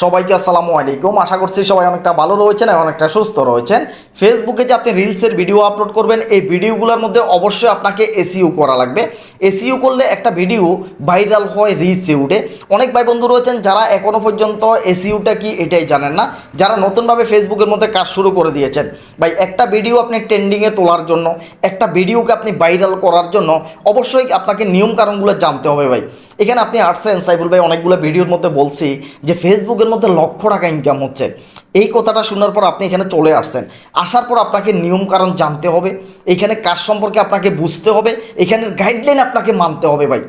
সবাইকে আসসালামু আলাইকুম। আশা করছি সবাই অনেকটা ভালো রয়েছেন এবং অনেকটা সুস্থ রয়েছেন। ফেসবুকে যে আপনি রিলসের ভিডিও আপলোড করবেন, এই ভিডিওগুলোর মধ্যে অবশ্যই আপনাকে এসিউ করা লাগবে। এসিউ করলে একটা ভিডিও ভাইরাল হয় রিচে উঠে। অনেক ভাই বন্ধু রয়েছেন যারা এখনও পর্যন্ত এসিউটা কি এটাই জানেন না। যারা নতুনভাবে ফেসবুকের মধ্যে কাজ শুরু করে দিয়েছেন, ভাই, একটা ভিডিও আপনি ট্রেন্ডিংয়ে তোলার জন্য, একটা ভিডিওকে আপনি ভাইরাল করার জন্য অবশ্যই আপনাকে নিয়মকানুনগুলো জানতে হবে, ভাই। এখানে আপনি আসছেন সাইফুল ভাই অনেকগুলো ভিডিওর মধ্যে বলছি যে ফেসবুকের মধ্যে লক্ষ টাকা ইনকাম হচ্ছে। এই কথাটা শোনার পর আপনি এখানে চলে আসছেন। আসার পর আপনাকে নিয়ম কারণ জানতে হবে। এখানে কাজ সম্পর্কে আপনাকে বুঝতে হবে। এখানের গাইডলাইন আপনাকে মানতে হবে ভাই।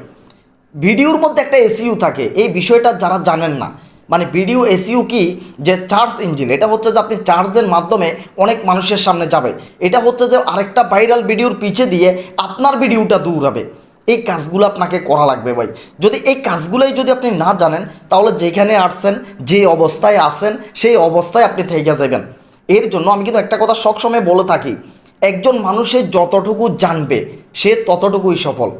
ভিডিওর মধ্যে একটা এসিউ থাকে। এই বিষয়টা যারা জানেন না মানে ভিডিও এসিউ কি? যে চার্জ ইঞ্জিন এটা হচ্ছে যে আপনি চার্জের মাধ্যমে অনেক মানুষের সামনে যাবে। এটা হচ্ছে যে আরেকটা ভাইরাল ভিডিওর পিছে দিয়ে আপনার ভিডিওটা দৌড়াবে। এই কাজগুলো আপনাকে করা লাগবে ভাই। যদি এই কাজগুলোই যদি আপনি না জানেন, তাহলে যেখানে আসছেন, যে অবস্থায় আছেন, সেই অবস্থায় আপনি থেকে যাবেন। এর জন্য আমি কিন্তু একটা কথা সবসময় বলে থাকি, একজন মানুষের যতটুকু জানবে, সে ততটুকুই সফল।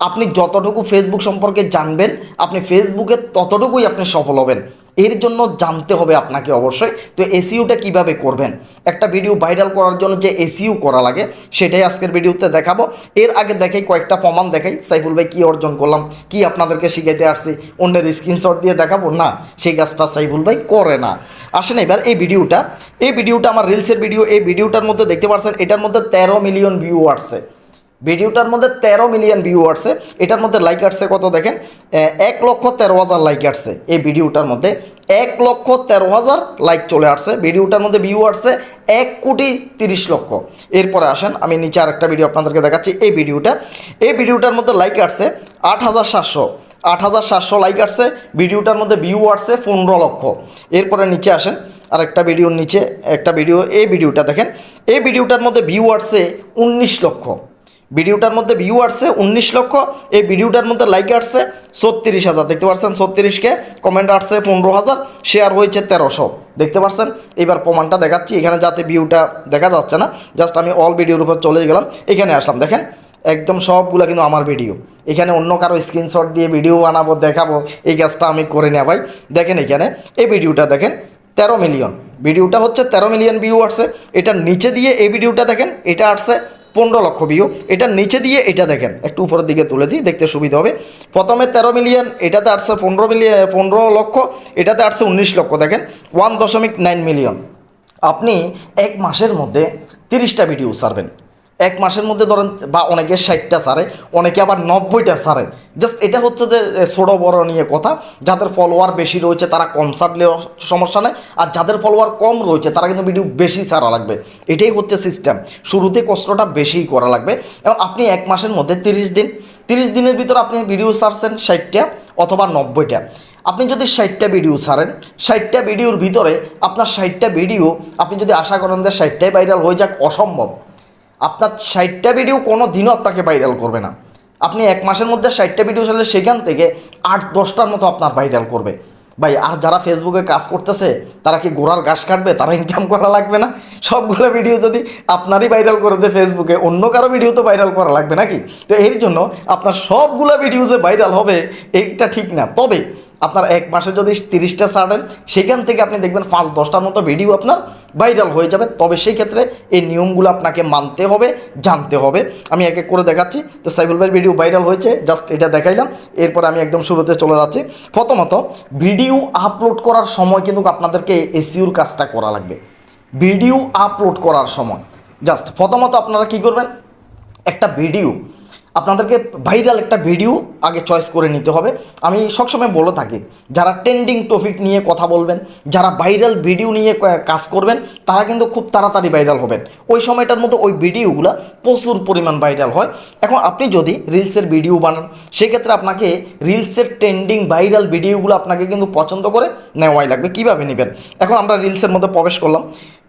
আপনি যতটুকু ফেসবুক সম্পর্কে জানবেন, আপনি ফেসবুকে ততটুকুই আপনি সফল হবেন। এর জন্য জানতে হবে আপনাকে অবশ্যই। তো এসিউটা কীভাবে করবেন? একটা ভিডিও ভাইরাল করার জন্য যে এসিউ করা লাগে, সেটাই আজকের ভিডিওতে দেখাবো। এর আগে দেখাই কয়েকটা প্রমাণ দেখাই। সাইফুল ভাই কী অর্জন করলাম, কি আপনাদেরকে শিখাইতে আসছি, অন্যের স্ক্রিনশট দিয়ে দেখাবো? না, সেই কাজটা সাইফুল ভাই করে না। আসেন এবার এই ভিডিওটা। এই ভিডিওটা আমার রিলসের ভিডিও এই ভিডিওটার মধ্যে দেখতে পাচ্ছেন এটার মধ্যে তেরো মিলিয়ন ভিউ আসছে। ভিডিওটার মধ্যে তেরো মিলিয়ন ভিউ আসছে। এটার মধ্যে লাইক আসছে কত দেখেন? এক লক্ষ তেরো হাজার লাইক আসছে এই ভিডিওটার মধ্যে। এক লক্ষ তেরো হাজার লাইক চলে আসছে। ভিডিওটার মধ্যে ভিউ আসছে এক কোটি তিরিশ লক্ষ। এরপরে আসেন, আমি নিচে আরেকটা ভিডিও আপনাদেরকে দেখাচ্ছি এই ভিডিওটা। এই ভিডিওটার মধ্যে লাইক আসছে আট হাজার সাতশো। আট হাজার সাতশো লাইক আসছে, ভিডিওটার মধ্যে ভিউ আসছে পনেরো লক্ষ। এরপরে নিচে আসেন আর একটা ভিডিওর নিচে, একটা ভিডিও এই ভিডিওটা দেখেন। এই ভিডিওটার মধ্যে ভিউ আসছে উনিশ লক্ষ। ভিডিওটার মধ্যে ভিউ আসছে উনিশ লক্ষ, এই ভিডিওটার মধ্যে লাইক আসছে ছত্রিশ হাজার। দেখতে পাচ্ছেন ছত্রিশকে কমেন্ট আসছে পনেরো হাজার শেয়ার হয়েছে তেরোশো। দেখতে পাচ্ছেন? এবার প্রমাণটা দেখাচ্ছি, এখানে যাতে ভিউটা দেখা যাচ্ছে না জাস্ট আমি অল ভিডিওর উপর চলে গেলাম, এখানে আসলাম। দেখেন, একদম সবগুলো কিন্তু আমার ভিডিও এখানে অন্য কারও স্ক্রিনশট দিয়ে ভিডিও বানাবো, দেখাবো, এই কাজটা আমি করে নেওয়া ভাই। দেখেন এখানে, এই ভিডিওটা দেখেন, তেরো মিলিয়ন ভিডিওটা হচ্ছে তেরো মিলিয়ন ভিউ আসছে, এটার নিচে দিয়ে এই ভিডিওটা দেখেন, এটা আসছে পনেরো লক্ষ ভিউ এটা নিচে দিয়ে এটা দেখেন, একটু উপরের দিকে তুলে দিই, দেখতে সুবিধা হবে। প্রথমে তেরো মিলিয়ন এটাতে আটশো পনেরো মিলিয়ন পনেরো লক্ষ, এটাতে আটশো উনিশ লক্ষ, দেখেন। ওয়ান দশমিক নাইন মিলিয়ন আপনি এক মাসের মধ্যে তিরিশটা ভিডিও ছাড়বেন এক মাসের মধ্যে ধরেন, বা অনেকে ষাটটা সারে অনেকে আবার নব্বইটা সারে জাস্ট এটা হচ্ছে যে ছোটো বড় নিয়ে কথা। যাদের ফলোয়ার বেশি রয়েছে, তারা কম ছাড়লেও সমস্যা নেই। আর যাদের ফলোয়ার কম রয়েছে, তারা কিন্তু ভিডিও বেশি ছাড়া লাগবে। এটাই হচ্ছে সিস্টেম শুরুতে কষ্টটা বেশিই করা লাগবে। এবং আপনি এক মাসের মধ্যে তিরিশ দিন, তিরিশ দিনের ভিতর আপনি ভিডিও সারছেন ষাটটা অথবা নব্বইটা। আপনি যদি ষাটটা ভিডিও ছাড়েন, ষাটটা ভিডিওর ভিতরে আপনার ষাটটা ভিডিও আপনি যদি আশা করেন যে ষাটটাই ভাইরাল হয়ে যাক, অসম্ভব। আপনার ষাটটা ভিডিও কোনো দিনও আপনাকে ভাইরাল করবে না। আপনি এক মাসের মধ্যে ষাটটা ভিডিও চাইলে সেখান থেকে আট, দশটার মতো আপনার ভাইরাল করবে। ভাই, আর যারা ফেসবুকে কাজ করতেছে, তারা কি গোড়ার ঘাস কাটবে? তারা ইনকাম করা লাগবে না? সবগুলো ভিডিও যদি আপনারই ভাইরাল করে দেয় ফেসবুকে অন্য কারও ভিডিও তো ভাইরাল করা লাগবে নাকি? তো এর জন্য আপনার সবগুলো ভিডিও যে ভাইরাল হবে, এইটা ঠিক না। তবে আপনার এক মাসে যদি তিরিশটা ছাড়েন, সেখান থেকে আপনি দেখবেন পাঁচ দশটার মতো ভিডিও আপনার ভাইরাল হয়ে যাবে। তবে সেই ক্ষেত্রে এই নিয়মগুলো আপনাকে মানতে হবে, জানতে হবে। আমি এক এক করে দেখাচ্ছি। তো সাইফুল ভাইয়ের ভিডিও ভাইরাল হয়েছে জাস্ট এটা দেখাইলাম। এরপর আমি একদম শুরুতে চলে যাচ্ছি। প্রথমত ভিডিও আপলোড করার সময় কিন্তু আপনাদেরকে এসিউর কাজটা করা লাগবে। ভিডিও আপলোড করার সময়। জাস্ট প্রথমত আপনারা কি করবেন? একটা ভিডিও আপনাদেরকে ভাইরাল একটা ভিডিও আগে চয়েস করে নিতে হবে। আমি সবসময় বলে থাকি, যারা ট্রেন্ডিং টপিক নিয়ে কথা বলবেন, যারা ভাইরাল ভিডিও নিয়ে কাজ করবেন, তারা কিন্তু খুব তাড়াতাড়ি ভাইরাল হবেন। ওই সময়টার মধ্যে ওই ভিডিওগুলো প্রচুর পরিমাণ ভাইরাল হয়। এখন আপনি যদি রিলসের ভিডিও বানান, সেক্ষেত্রে আপনাকে রিলসের ট্রেন্ডিং ভাইরাল ভিডিওগুলো আপনাকে কিন্তু পছন্দ করে নেওয়াই লাগবে। কীভাবে নেবেন? এখন আমরা রিলসের মধ্যে প্রবেশ করলাম।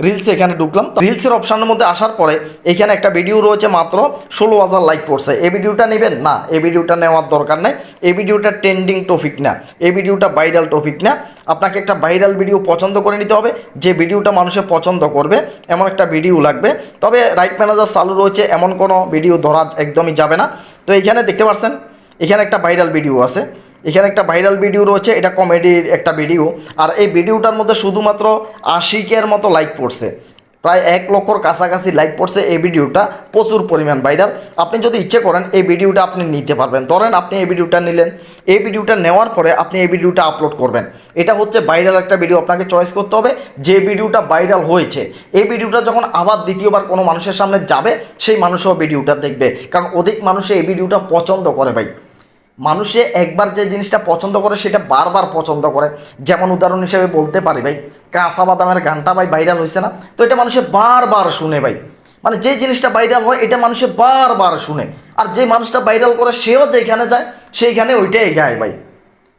রিলসে এখানে ঢুকলাম। রিলসের অপশানের মধ্যে আসার পরে, এখানে একটা ভিডিও রয়েছে মাত্র ষোলো হাজার লাইক পড়ছে এই ভিডিওটা নেবেন? না, এই ভিডিওটা নেওয়ার নেই। এই ভিডিওটা ট্রেন্ডিং টপিক না। এই ভিডিওটা ভাইরাল টপিক না। আপনাকে একটা ভাইরাল ভিডিও পছন্দ করে নিতে হবে। যে ভিডিওটা মানুষে পছন্দ করবে, এমন একটা ভিডিও লাগবে। তবে রাইট ম্যানেজার চালু রয়েছে, এমন কোনো ভিডিও ধরা একদমই যাবে না। তো এইখানে দেখতে পাচ্ছেন এখানে একটা ভাইরাল ভিডিও আছে। এখানে একটা ভাইরাল ভিডিও রয়েছে, এটা কমেডির একটা ভিডিও আর এই ভিডিওটার মধ্যে শুধুমাত্র আশিকের মতো লাইক পড়ছে। প্রায় এক লক্ষর কাছাকাছি লাইক পড়ছে এই ভিডিওটা প্রচুর পরিমাণ ভাইরাল আপনি যদি ইচ্ছে করেন এই ভিডিওটা আপনি নিতে পারবেন। ধরেন আপনি এই ভিডিওটা নিলেন। এই ভিডিওটা নেওয়ার পরে আপনি এই ভিডিওটা আপলোড করবেন। এটা হচ্ছে ভাইরাল একটা ভিডিও আপনাকে চয়েস করতে হবে যে ভিডিওটা ভাইরাল হয়েছে। এই ভিডিওটা যখন আবার দ্বিতীয়বার কোনো মানুষের সামনে যাবে, সেই মানুষও ভিডিওটা দেখবে। কারণ অধিক মানুষে এই ভিডিওটা পছন্দ করে ভাই। মানুষে একবার যে জিনিসটা পছন্দ করে, সেটা বারবার পছন্দ করে। যেমন উদাহরণ হিসেবে বলতে পারি ভাই, কাঁচা বাদামের গানটা ভাই ভাইরাল হয়েছে না? তো এটা মানুষে বারবার শুনে ভাই। মানে যে জিনিসটা ভাইরাল হয়, এটা মানুষে বারবার শুনে। আর যে মানুষটা ভাইরাল করে, সেও যেখানে যায়, সেইখানে ওইটাই গায় ভাই।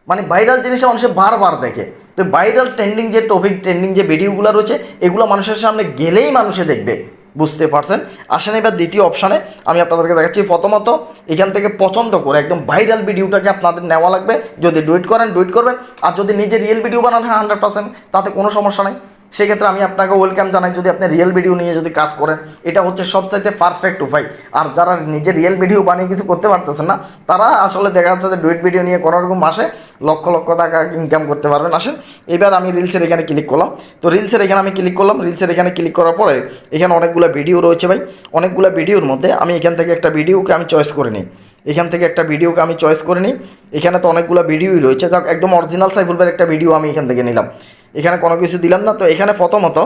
মানে ভাইরাল জিনিসটা মানুষে বারবার দেখে। তো ভাইরাল ট্রেন্ডিং যে টপিক ট্রেন্ডিং যে ভিডিওগুলো রয়েছে, এগুলো মানুষের সামনে গেলেই মানুষে দেখবে। বুঝতে পারছেন? আসেন এবার দ্বিতীয় অপশানে আমি আপনাদেরকে দেখাচ্ছি। প্রথমত, এখান থেকে পছন্দ করে একদম ভাইরাল ভিডিওটাকে আপনাদের নেওয়া লাগবে। যদি ডুইট করেন ডুইট করবেন। আর যদি নিজে রিয়েল ভিডিও বানান হ্যাঁ হান্ড্রেড পার্সেন্ট তাতে কোনো সমস্যা নেই। সেক্ষেত্রে আমি আপনাকে ওয়েলকাম জানাই, যদি আপনি রিয়েল ভিডিও নিয়ে যদি কাজ করেন, এটা হচ্ছে সবচাইতে পারফেক্ট উপায়। আর যারা নিজে রিয়েল ভিডিও বানিয়ে কিছু করতে পারতেছেন না, তারা আসলে দেখা যাচ্ছে যে ডুইট ভিডিও নিয়ে কোনো রকম মাসে লক্ষ লক্ষ টাকা ইনকাম করতে পারবেন আসেন। এবার আমি রিলসের এখানে ক্লিক করলাম। তো রিলসের এখানে আমি ক্লিক করলাম। রিলসের এখানে ক্লিক করার পরে এখানে অনেকগুলো ভিডিও রয়েছে ভাই। অনেকগুলো ভিডিওর মধ্যে আমি এখান থেকে একটা ভিডিওকে আমি চয়েস করে নিই। এখান থেকে একটা ভিডিওকে আমি চয়েস করে নিই। এখানে তো অনেকগুলো ভিডিওই রয়েছে। যাক, একদম অরিজিনাল সাইফুল ভাইয়ের একটা ভিডিও আমি এখান থেকে নিলাম। এখানে কোনো কিছু দিলাম না। তো এখানে প্রথমত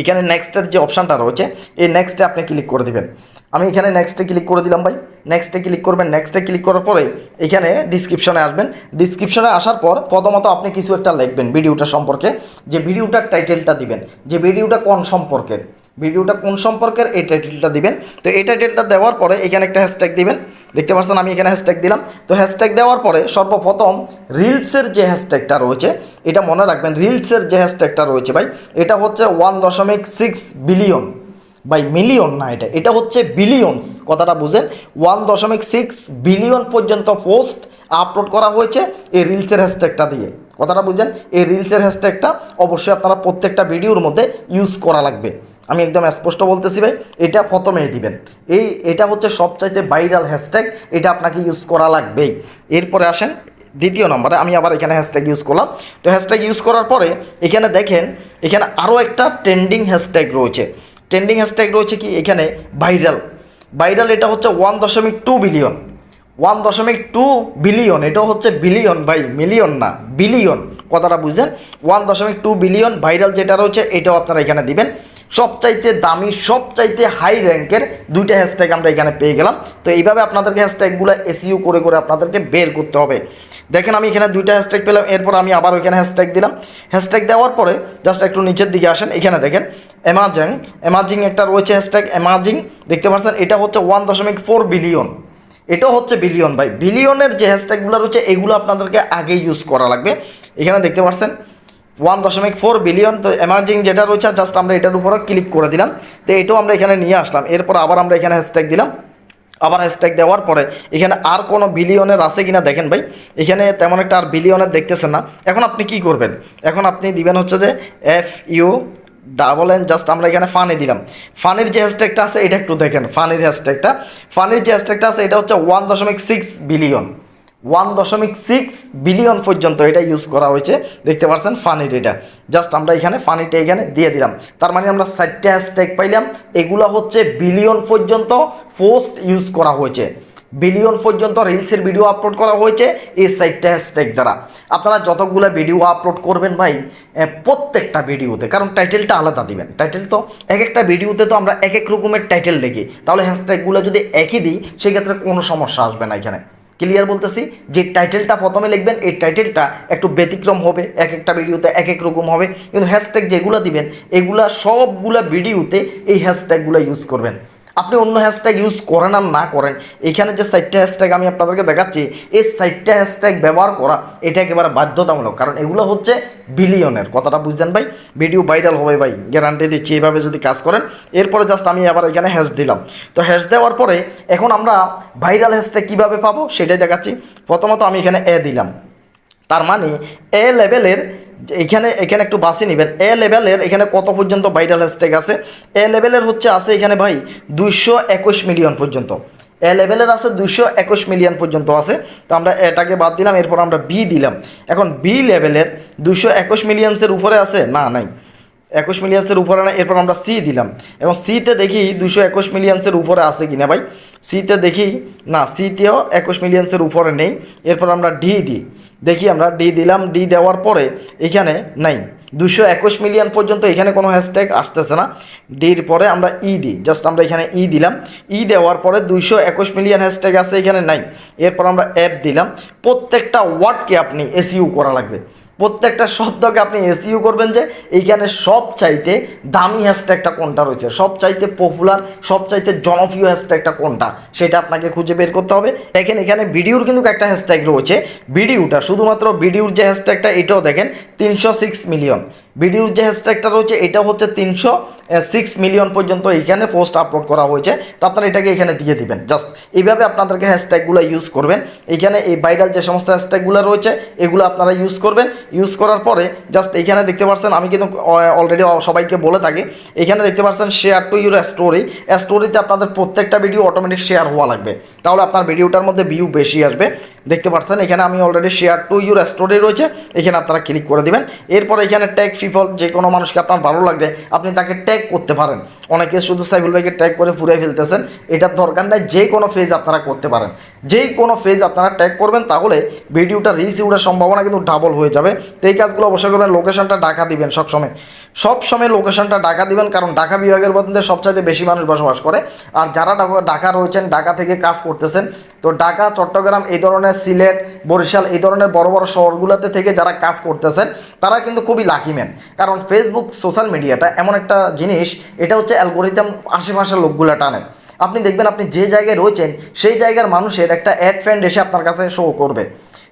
এখানে নেক্সটের যে অপশানটা রয়েছে, এই নেক্সটে আপনি ক্লিক করে দিবেন। আমি এখানে নেক্সটে ক্লিক করে দিলাম ভাই। নেক্সটে ক্লিক করবেন। নেক্সটে ক্লিক করার পরে এখানে ডিসক্রিপশনে আসবেন। ডিসক্রিপশনে আসার পর প্রথমত আপনি কিছু একটা লিখবেন ভিডিওটা সম্পর্কে। যে ভিডিওটার টাইটেলটা দিবেন। যে ভিডিওটা কোন সম্পর্কের? ভিডিওটা কোন সম্পর্কের, এই টাইটেলটা দিবেন। তো এই টাইটেলটা দেওয়ার পরে এখানে একটা হ্যাশট্যাগ দিবেন। দেখতে পাচ্ছেন, আমি এখানে হ্যাশট্যাগ দিলাম। তো হ্যাশট্যাগ দেওয়ার পরে সর্বপ্রথম রিলসের যে হ্যাশট্যাগটা রয়েছে, এটা মনে রাখবেন রিলসের যে হ্যাশট্যাগটা রয়েছে ভাই, এটা হচ্ছে ওয়ান দশমিক সিক্স বিলিয়ন বাই মিলিয়ন না এটা এটা হচ্ছে বিলিয়নস কথাটা বুঝেন। ওয়ান দশমিক সিক্স বিলিয়ন পর্যন্ত পোস্ট আপলোড করা হয়েছে এই রিলসের হ্যাশট্যাগটা দিয়ে। কথাটা বুঝেন, এই রিলসের হ্যাশট্যাগটা অবশ্যই আপনারা প্রত্যেকটা ভিডিওর মধ্যে ইউজ করা লাগবে। আমি একদম স্পষ্ট বলতেছি ভাই, এটা প্রথমেই দিবেন। এই, এটা হচ্ছে সবচাইতে ভাইরাল হ্যাশট্যাগ এটা আপনাকে ইউজ করা লাগবেই। এরপরে আসেন, দ্বিতীয় নম্বরে, আমি আবার এখানে হ্যাশট্যাগ ইউজ করলাম। তো হ্যাশট্যাগ ইউজ করার পরে, এখানে দেখেন, এখানে আরও একটা ট্রেন্ডিং হ্যাশট্যাগ রয়েছে। ট্রেন্ডিং হ্যাশট্যাগ রয়েছে কি? এখানে ভাইরাল ভাইরাল এটা হচ্ছে ওয়ান দশমিক টু বিলিয়ন ওয়ান দশমিক টু বিলিয়ন এটাও হচ্ছে বিলিয়ন ভাই মিলিয়ন না বিলিয়ন কথাটা বুঝছেন? ওয়ান দশমিক টু বিলিয়ন ভাইরাল যেটা রয়েছে, এটাও আপনারা এখানে দিবেন। সবচাইতে দামি, সবচাইতে হাই র্যাঙ্কের দুইটা হ্যাশট্যাগ আমরা এখানে পেয়ে গেলাম। তো এইভাবে আপনাদেরকে হ্যাশট্যাগুলো এসিও করে করে আপনাদেরকে বের করতে হবে। দেখেন আমি এখানে দুইটা হ্যাশট্যাগ পেলাম, এরপর আমি আবার ওইখানে হ্যাশট্যাগ দিলাম। হ্যাশট্যাগ দেওয়ার পরে জাস্ট একটু নিচের দিকে আসেন, এখানে দেখেন অ্যামাজিং অ্যামাজিং একটা রয়েছে হ্যাশট্যাগ অ্যামাজিং দেখতে পাচ্ছেন, এটা হচ্ছে ওয়ান দশমিক ফোর বিলিয়ন এটাও হচ্ছে বিলিয়ন ভাই। বিলিয়নের যে হ্যাশট্যাগুলো রয়েছে, এগুলো আপনাদেরকে আগে ইউজ করা লাগবে। এখানে দেখতে পাচ্ছেন ওয়ান দশমিক ফোর বিলিয়ন তো এমার্জিং যেটা রয়েছে জাস্ট আমরা এটার উপরে ক্লিক করে দিলাম। তো এটাও আমরা এখানে নিয়ে আসলাম। এরপর আবার আমরা এখানে হ্যাশট্যাগ দিলাম। আবার হ্যাশট্যাগ দেওয়ার পরে এখানে আর কোনো বিলিয়নের আছে কিনা দেখেন ভাই। এখানে তেমন একটা আর বিলিয়নের দেখতেছেন না। এখন আপনি কি করবেন? এখন আপনি দিবেন হচ্ছে যে F U double N just আমরা এখানে ফানি দিলাম। ফানির যে হ্যাশট্যাগটা আছে, এটা একটু দেখেন। ফানির হ্যাশট্যাগটা ফানির যে হ্যাশট্যাগটা আছে, এটা হচ্ছে ওয়ান দশমিক সিক্স বিলিয়ন ওয়ান দশমিক সিক্স বিলিয়ন পর্যন্ত এটা ইউজ করা হয়েছে। দেখতে পাচ্ছেন ফানির এটা জাস্ট আমরা এখানে ফানিটা এখানে দিয়ে দিলাম। তার মানে আমরা চারটে হ্যাশট্যাগ পাইলাম। এগুলো হচ্ছে বিলিয়ন পর্যন্ত পোস্ট ইউজ করা হয়েছে। বিলিয়ন পর্যন্ত রিলসের ভিডিও আপলোড করা হয়েছে এই সাইটটা হ্যাশট্যাগ দ্বারা। আপনারা যতগুলো ভিডিও আপলোড করবেন ভাই প্রত্যেকটা ভিডিওতে কারণ টাইটেলটা আলাদা দিবেন। টাইটেল তো এক একটা ভিডিওতে তো আমরা এক এক রকমের টাইটেল লিখি তাহলে হ্যাশট্যাগুলো যদি একই দিই, সেক্ষেত্রে কোনো সমস্যা আসবে না এখানে। ক্লিয়ার বলতেছি, যে টাইটেলটা প্রথমে লিখবেন, এই টাইটেলটা একটু ব্যতিক্রম হবে, এক একটা ভিডিওতে এক এক রকম হবে। কিন্তু হ্যাশট্যাগ যেগুলো দিবেন, এগুলা সবগুলা ভিডিওতে এই হ্যাশট্যাগুলো ইউজ করবেন। আপনি অন্য হ্যাশট্যাগ ইউজ করেন আর না করেন, এখানে যে সাইটটা হ্যাশট্যাগ আমি আপনাদেরকে দেখাচ্ছি, এই সাইটটা হ্যাশট্যাগ ব্যবহার করা, এটা একেবারে বাধ্যতামূলক। কারণ এগুলো হচ্ছে বিলিয়নের কথাটা বুঝছেন ভাই? ভিডিও ভাইরাল হবে ভাই গ্যারান্টি দিচ্ছি, এইভাবে যদি কাজ করেন। এরপরে জাস্ট আমি আবার এখানে হ্যাশ দিলাম। তো হ্যাশ দেওয়ার পরে এখন আমরা ভাইরাল হ্যাশট্যাগ কীভাবে পাবো, সেটাই দেখাচ্ছি। প্রথমত আমি এখানে এ দিলাম। তার মানে এ লেভেলের এখানে এখানে একটু বাসি নেবেন। এ লেভেলের এখানে কত পর্যন্ত ভাইরাল হ্যাশট্যাগ আছে? এ লেভেলের হচ্ছে, আছে এখানে ভাই দুইশো একুশ মিলিয়ন পর্যন্ত। এ লেভেলের আছে দুশো একুশ মিলিয়ন পর্যন্ত আছে। তো আমরা এটাকে বাদ দিলাম, এরপর আমরা বি দিলাম। এখন বি লেভেলের দুশো একুশ মিলিয়ন্সের উপরে আছে? না, নাই। একুশ মিলিয়ন্সের উপরে না এরপর আমরা সি দিলাম। এবং সিতে দেখি দুশো একুশ মিলিয়ন্সের উপরে আছে কিনা ভাই? সিতে দেখি, না সিতেও একুশ মিলিয়ন্সের উপরে নেই। এরপর আমরা ডি দিই। দেখি আমরা ডি দিলাম ডি দেওয়ার পরে এখানে নাই। দুশো একুশ মিলিয়ন পর্যন্ত এখানে কোনো হ্যাশট্যাগ আসতেছে না। ডির পরে আমরা ই দিই। জাস্ট আমরা এখানে ই দিলাম। ই দেওয়ার পরে দুইশো একুশ মিলিয়ন হ্যাশট্যাগ আছে, এখানে নাই। এরপর আমরা অ্যাপ দিলাম। প্রত্যেকটা ওয়ার্ডকে আপনি এসইউ করা লাগবে। প্রত্যেকটা শব্দকে আপনি এসইউ করবেন যে এইখানে সব চাইতে দামি হ্যাশট্যাগটা কোনটা রয়েছে? সব চাইতে পপুলার সব চাইতে জনপ্রিয় হ্যাশট্যাগটা কোনটা? সেটা আপনাকে খুঁজে বের করতে হবে। দেখেন এখানে ভিডিওর কিন্তু একটা হ্যাশট্যাগ রয়েছে। ভিডিওটা, শুধুমাত্র ভিডিওর যে হ্যাশট্যাগটা এটাও দেখেন, তিনশো মিলিয়ন ভিডিওর যে হ্যাশট্যাগটা রয়েছে, এটা হচ্ছে তিনশো সিক্স মিলিয়ন পর্যন্ত এইখানে পোস্ট আপলোড করা হয়েছে। তো আপনারা এটাকে এখানে দিয়ে দিবেন। জাস্ট এইভাবে আপনাদেরকে হ্যাশট্যাগুলো ইউজ করবেন। এখানে এই ভাইরাল যে সমস্ত হ্যাশট্যাগুলো রয়েছে, এগুলো আপনারা ইউজ করবেন। ইউজ করার পরে জাস্ট এইখানে দেখতে পাচ্ছেন আমি কিন্তু অলরেডি সবাইকে বলে থাকি, এখানে দেখতে পাচ্ছেন শেয়ার টু ইউর স্টোরি স্টোরিতে আপনাদের প্রত্যেকটা ভিডিও অটোমেটিক শেয়ার হওয়া লাগবে। তাহলে আপনার ভিডিওটার মধ্যে ভিউ বেশি আসবে। দেখতে পাচ্ছেন এখানে আমি already share to your story রয়েছে। এখানে আপনারা ক্লিক করে দিবেন। এরপর এখানে ট্যাগ পিপল যে কোনো মানুষকে আপনার ভালো লাগবে আপনি তাকে ট্যাগ করতে পারেন। অনেকে শুধু সাইফুল ভাইকে ট্যাগ করে ফুরিয়ে ফেলতেছেন। এটার দরকার নাই যে কোনো ফেজ আপনারা করতে পারেন। যেই কোনো ফেজ আপনারা ট্যাগ করবেন, তাহলে ভিডিওটা রিচ সম্ভাবনা কিন্তু ডাবল হয়ে যাবে। তো এই কাজগুলো অবশ্যই করবেন লোকেশনটা ঢাকা দিবেন সবসময়। সবসময় লোকেশনটা ঢাকা দিবেন, কারণ ঢাকা বিভাগের মধ্যে সবচাইতে বেশি মানুষ বসবাস করে। আর যারা ঢাকা রয়েছেন, ঢাকা থেকে কাজ করতেছেন, তো ঢাকা, চট্টগ্রাম এই ধরনের সিলেট, বরিশাল এই ধরনের বড় বড় শহরগুলোতে থেকে যারা কাজ করতেছেন, তারা কিন্তু খুবই লাকিম্যান কারণ ফেসবুক সোশ্যাল মিডিয়াটা এমন একটা জিনিস, এটা হচ্ছে অ্যালগোরিদম আশেপাশের লোকগুলো টানে। আপনি দেখবেন আপনি যে জায়গায় রয়েছেন, সেই জায়গার মানুষের একটা অ্যাড ফ্রেন্ড এসে আপনার কাছে শো করবে।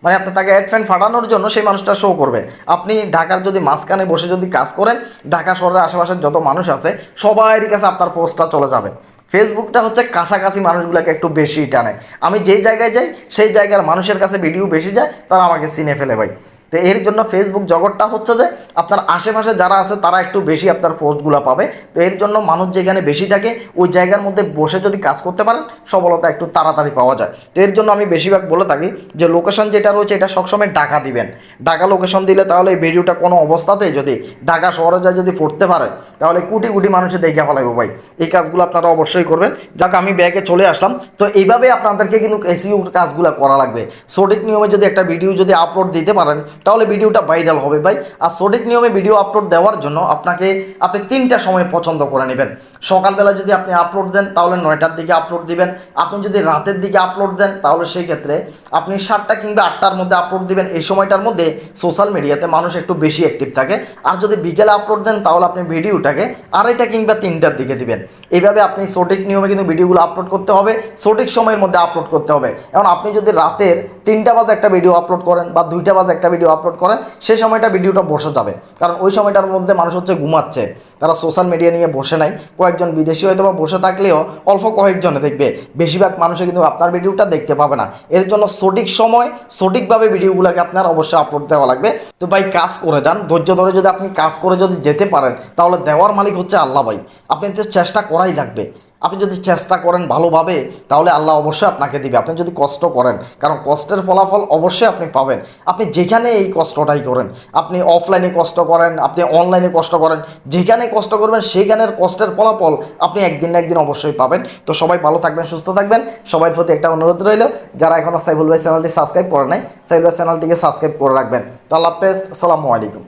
মানে আপনি তাকে অ্যাড ফ্রেন্ড ফাটানোর জন্য সেই মানুষটা শো করবে। আপনি ঢাকার যদি মাঝখানে বসে যদি কাজ করেন, ঢাকা শহরের আশেপাশের যত মানুষ আছে সবারই কাছে আপনার পোস্টটা চলে যাবে। ফেসবুকটা হচ্ছে কাছাকাছি মানুষগুলোকে একটু বেশি টানে। আমি যেই জায়গায় যাই, সেই জায়গার মানুষের কাছে ভিডিও বেশি যায়, তারা আমাকে চিনে ফেলে ভাই। তো এর জন্য ফেসবুক জগৎটা হচ্ছে যে আপনার আশেপাশে যারা আছে, তারা একটু বেশি আপনার পোস্টগুলো পাবে। তো এর জন্য মানুষ যেখানে বেশি থাকে, ওই জায়গার মধ্যে বসে যদি কাজ করতে পারেন, সফলতা একটু তাড়াতাড়ি পাওয়া যায়। তো এর জন্য আমি বেশিরভাগ বলে থাকি যে লোকেশন যেটা রয়েছে, এটা সবসময় ডাকা দিবেন। ডাকা লোকেশন দিলে তাহলে এই ভিডিওটা কোনো অবস্থাতেই যদি ঢাকা শহরে যায় যদি পড়তে পারে, তাহলে কোটি কোটি মানুষে দেখে ফেলাইবো ভাই। এই কাজগুলো আপনারা অবশ্যই করবেন। যাক, আমি ব্যাগে চলে আসলাম। তো এইভাবে আপনাদেরকে কিন্তু এসিও কাজগুলো করা লাগবে। সঠিক নিয়মে যদি একটা ভিডিও যদি আপলোড দিতে পারেন তাহলে ভিডিওটা ভাইরাল হবে ভাই। আর সঠিক নিয়মে ভিডিও আপলোড দেওয়ার জন্য আপনাকে, আপনি তিনটা সময় পছন্দ করে নেবেন। সকালবেলা যদি আপনি আপলোড দেন, তাহলে নয়টার দিকে আপলোড দিবেন। আপনি যদি রাতের দিকে আপলোড দেন, তাহলে সেই ক্ষেত্রে আপনি সাতটা কিংবা আটটার মধ্যে আপলোড দিবেন। এই সময়টার মধ্যে সোশ্যাল মিডিয়াতে মানুষ একটু বেশি অ্যাক্টিভ থাকে। আর যদি বিকেলে আপলোড দেন, তাহলে আপনি ভিডিওটাকে আড়াইটা কিংবা তিনটার দিকে দিবেন। এইভাবে আপনি সঠিক নিয়মে কিন্তু ভিডিওগুলো আপলোড করতে হবে, সঠিক সময়ের মধ্যে আপলোড করতে হবে। এখন আপনি যদি রাতের তিনটা বাজে একটা ভিডিও আপলোড করেন বা দুইটা বাজে একটা ভিডিও আপলোড করেন, সেই সময়টা ভিডিওটা বসে যাবে। কারণ ওই সময়টার মধ্যে মানুষ হচ্ছে ঘুমাচ্ছে। তারা সোশ্যাল মিডিয়া নিয়ে বসে নাই। কয়েকজন বিদেশি হয়তো বা বসে থাকলেও অল্প কয়েকজনে দেখবে। বেশিরভাগ মানুষে কিন্তু আপনার ভিডিওটা দেখতে পাবে না। এর জন্য সঠিক সময়, সঠিকভাবে ভিডিওগুলোকে আপনার অবশ্যই আপলোড দেওয়া লাগবে। তো ভাই, কাজ করে যান। ধৈর্য ধরে যদি আপনি কাজ করে যদি যেতে পারেন, তাহলে দেওয়ার মালিক হচ্ছে আল্লাহ ভাই। আপনি তো চেষ্টা করাই লাগবে। আপনি যদি চেষ্টা করেন ভালোভাবে, তাহলে আল্লাহ অবশ্যই আপনাকে দিবে। আপনি যদি কষ্ট করেন, কারণ কষ্টের ফলাফল অবশ্যই আপনি পাবেন। আপনি যেখানে এই কষ্টটাই করেন, আপনি অফলাইনে কষ্ট করেন, আপনি অনলাইনে কষ্ট করেন, যেখানে কষ্ট করবেন, সেখানের কষ্টের ফলাফল আপনি একদিন না একদিন অবশ্যই পাবেন। তো সবাই ভালো থাকবেন, সুস্থ থাকবেন। সবার প্রতি একটা অনুরোধ রইল, যারা এখনও সাইবুল ভাই চ্যানেলটি সাবস্ক্রাইব করে নাই সাইবুল ভাই চ্যানেলটিকে সাবস্ক্রাইব করে রাখবেন। তো আল্লাহ হাফেজ, আসসালামু আলাইকুম।